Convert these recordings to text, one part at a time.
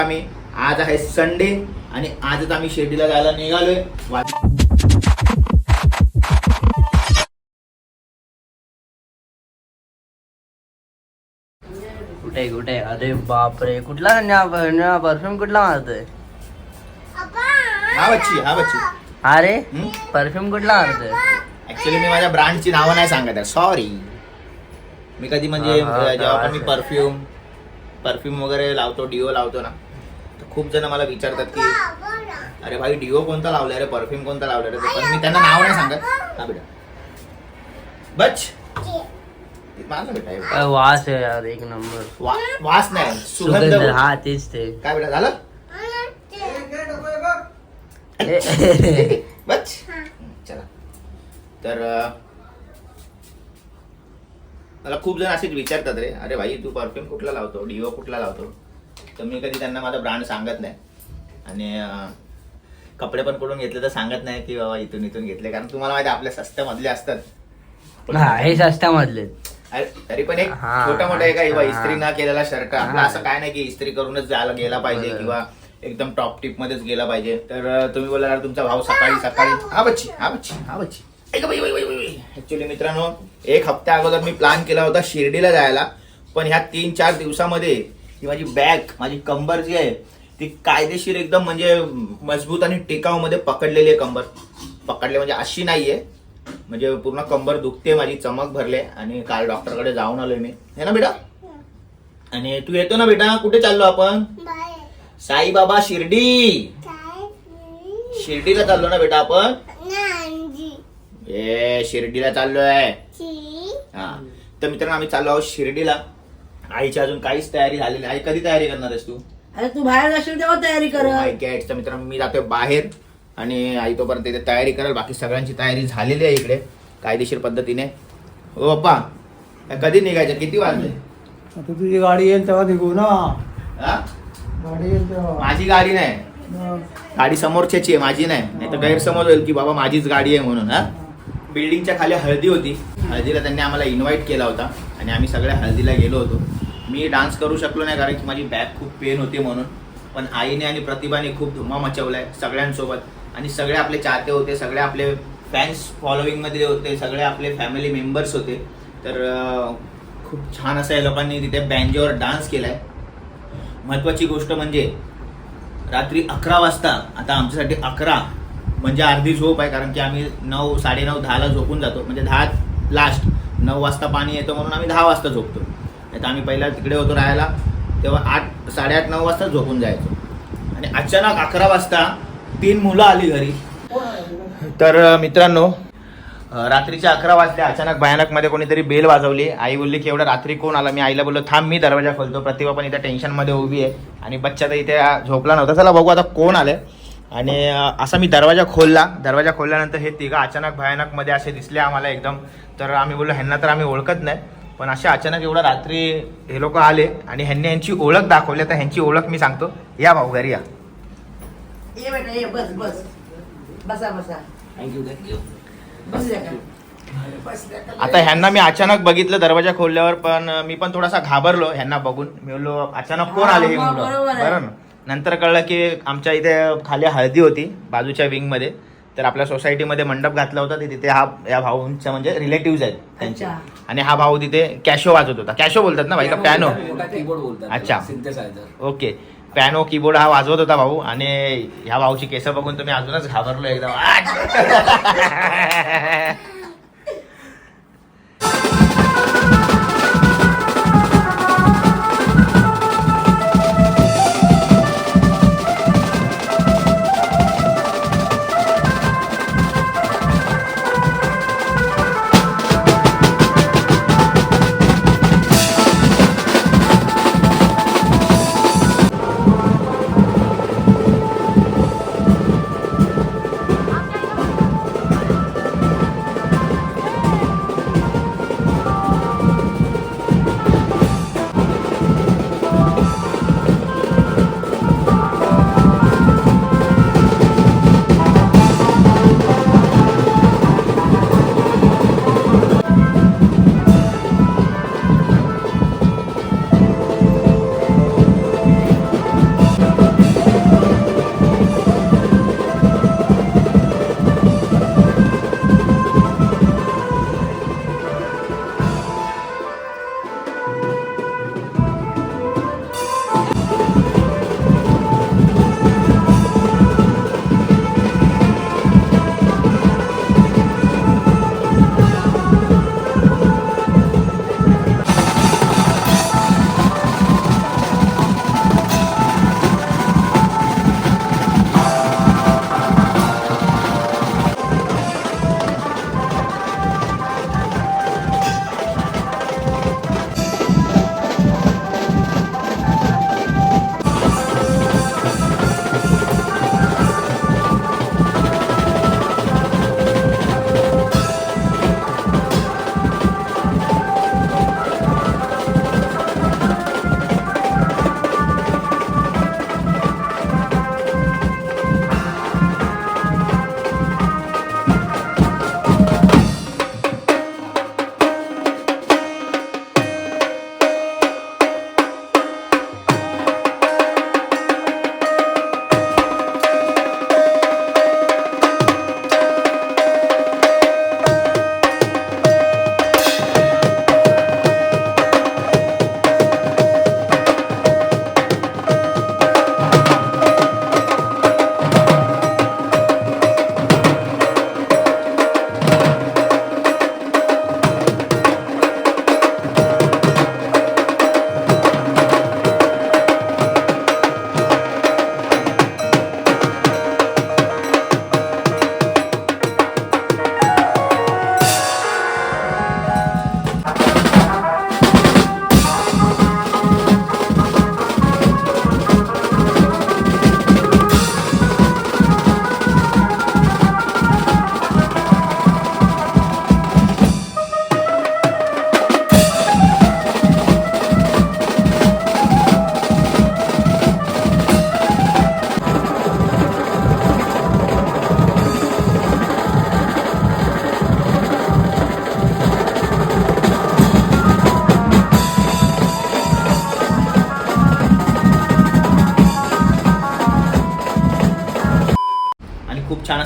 आम्ही. आज आहे संडे आणि आजच आम्ही शिर्डीला जायला निघालोय. कुठे कुठे? अरे बापरे कुठला परफ्यूम कुठला मारतोय? हा बच्ची हा बच्ची. अरे? परफ्यूम कुठला मारतोय? ऍक्च्युली मी माझ्या ब्रँडची नावं नाही सांगत आहे. सॉरी मी कधी म्हणजे जेव्हा पण मी. परफ्यूम परफ्यूम वगैरे लावतो डिओ लावतो ना खूप जण मला विचारतात की अरे भाई डिओ कोणता लावलाय रे? परफ्यूम कोणता लावलाय रे? पण मी त्यांना नाव नाही सांगत. हा बेटा. बच. माझा बेटा आहे. अ, वास आहे यार एक नंबर. वा- वास नाही. सुगंध सुगंध हा तेच ते. काय बेटा झालं? बच. चला. तर अं, मला खूप जण असेच विचारतात रे. अरे भाई तू परफ्यूम कुठला लावतो? डिओ कुठला लावतो? तर मी कधी त्यांना माझा ब्रँड सांगत नाही. आणि कपडे पण कुठून घेतले तर सांगत नाही की बाबा इथून इथून घेतले. कारण तुम्हाला माहिती आहे, आपल्या सस्त्यामधले असतात. हा हे सस्त्या मधले. अरे, तरी पण एक हा, छोटा मोठा एक आहे बा, हा. इस्त्री न केलेला शर्ट आपला हा. असं काय नाही की इस्त्री करूनच जायला गेला पाहिजे बरोबर. किंवा एकदम टॉप टिप मध्येच गेला पाहिजे. तर अं, तुम्ही बोला तुमचा भाऊ सकाळी सकाळी हा बच्ची हा बच्ची हा बच्ची. ऍक्च्युली मित्रांनो एक हप्त्या अगोदर मी प्लॅन केला होता शिर्डीला जायला. पण ह्या तीन चार दिवसामध्ये ही माझी बॅग माझी कंबर जी आहे ती कायदेशीर एकदम म्हणजे मजबूत आणि टिकाऊ मध्ये पकडलेली आहे कंबर. पकडले म्हणजे अशी नाहीये. म्हणजे पूर्ण कंबर दुखते माझी चमक भरले आणि काल डॉक्टरकडे जाऊन आलोय मी. है ना बेटा? आणि तू येतो ना बेटा? कुठे चाललो आपण? साईबाबा शिर्डी. शिर्डीला चाललो ना बेटा आपण? ए शिर्डीला चाललोय. हा. तर मित्रांनो आम्ही चाललो आहोत शिर्डीला. आईची अजून काहीच तयारी झालेली नाही. आई कधी तयारी करणार आहेस तू? अरे तू बाहेर जाशील तेव्हा तयारी कर. माय तर मित्रांनो मी जातोय बाहेर आणि आई तोपर्यंत इथे तयारी करेल. बाकी सगळ्यांची तयारी झालेली आहे इकडे कायदेशीर पद्धतीने. हो पप्पा काय कधी निघायचं? किती वाजले? आता तुझी गाडी येईल तेव्हा निघू ना. हा? गाडी येईल तेव्हा. माझी गाडी नाही. मग. गाडी समोरच्याची आहे माझी नाही. नाही तर गैरसमज होईल की बाबा माझीच गाडी आहे म्हणून हा? बिल्डिंगच्या खाली हळदी होती. हळदीला त्यांनी आम्हाला इन्व्हाइट केला होता आणि आम्ही सगळ्या हळदीला गेलो होतो. मी डान्स करू शकलो नाही कारण की माझी बॅक खूप पेन होती म्हणून. पण आईने आणि प्रतिभाने खूप धुमा मचवलाय सगळ्यांसोबत. आणि सगळे आपले चाहते होते सगळे आपले फॅन्स फॉलोविंगमध्ये होते सगळे आपले फॅमिली मेंबर्स होते. तर खूप छान असं या लोकांनी तिथे बँजोवर डान्स केलाय. महत्वाची गोष्ट म्हणजे रात्री अकरा वाजता आता आमच्यासाठी अकरा म्हणजे अर्धी झोप आहे कारण की आम्ही नऊ साडेनऊ दहाला झोपून जातो. म्हणजे दहा लास्ट नऊ वाजता पाणी येतं म्हणून आम्ही दहा वाजता झोपतो. नाही तर आम्ही पहिला तिकडे होतो राहायला तेव्हा आठ साडेआठ नऊ वाजता झोपून जायचो. आणि अचानक अकरा वाजता तीन मुलं आली घरी. तर मित्रांनो रात्रीच्या अकरा वाजता अचानक भयानकमध्ये कोणीतरी बेल वाजवली. आई बोलली की एवढं रात्री कोण आला? मी आईला बोललो थांब मी दरवाजा खोलतो. प्रतिभा पण इथे टेन्शनमध्ये उभी आहे. आणि बच्चा तर इथे झोपला नव्हता. चला बघू आता कोण आलं आणि असा मी दरवाजा खोलला. दरवाजा खोलल्यानंतर हे तिघं अचानक भयानकमध्ये असे दिसले आम्हाला एकदम. तर आम्ही बोललो ह्यांना तर आम्ही ओळखत नाही. पण असे अचानक एवढ्या रात्री हे लोक आले आणि ह्यांनी यांची ओळख दाखवली. तर ह्यांची ओळख मी सांगतो. या भाऊ घरी या. ये बेटा ये बस बस. बसा बसा. थँक्यू थँक्यू बस द्या का? बस द्या का? आता ह्यांना मी अचानक बघितलं दरवाजा खोलल्यावर पण मी पण थोडासा घाबरलो ह्यांना बघून. मी बोललो अचानक कोण आले हे मुलं. बरं ना. नंतर कळलं की आमच्या इथे खाली हळदी होती बाजूच्या विंगमध्ये. तर आपल्या सोसायटीमध्ये मंडप घातला होता तिथे हा या भाऊंच्या म्हणजे रिलेटिव्ह आहेत त्यांचे. आणि हा भाऊ तिथे कॅशो वाजवत होता. कॅशो बोलतात ना भाई? का पॅनो कीबोर्ड बोलतात अच्छा. ओके पॅनो कीबोर्ड हा वाजवत होता भाऊ. आणि ह्या भाऊची केस बघून तुम्ही अजूनच घाबरलो एकदम.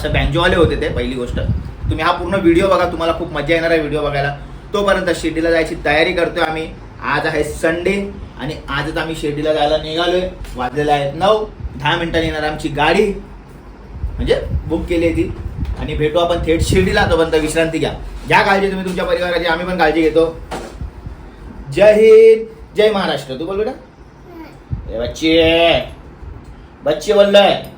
असं बँजोवाले होते ते पहिली गोष्ट. तुम्ही हा पूर्ण व्हिडिओ बघा तुम्हाला खूप मजा येणार आहे व्हिडिओ बघायला. तोपर्यंत शिर्डीला जायची तयारी करतोय आम्ही. आज आहे संडे आणि आजच आम्ही शिर्डीला जायला निघालोय. वाजलेले आहेत नऊ दहा मिनिटांनी येणार आमची गाडी. म्हणजे बुक केली आहे ती. आणि भेटू आपण थेट शिर्डीला तोपर्यंत विश्रांती घ्या. घ्या काळजी तुम्ही तुमच्या परिवाराची आम्ही पण काळजी घेतो. जय हिंद जय महाराष्ट्र. तू बोल बेटा. बच्चे बच्चे बोल रहा है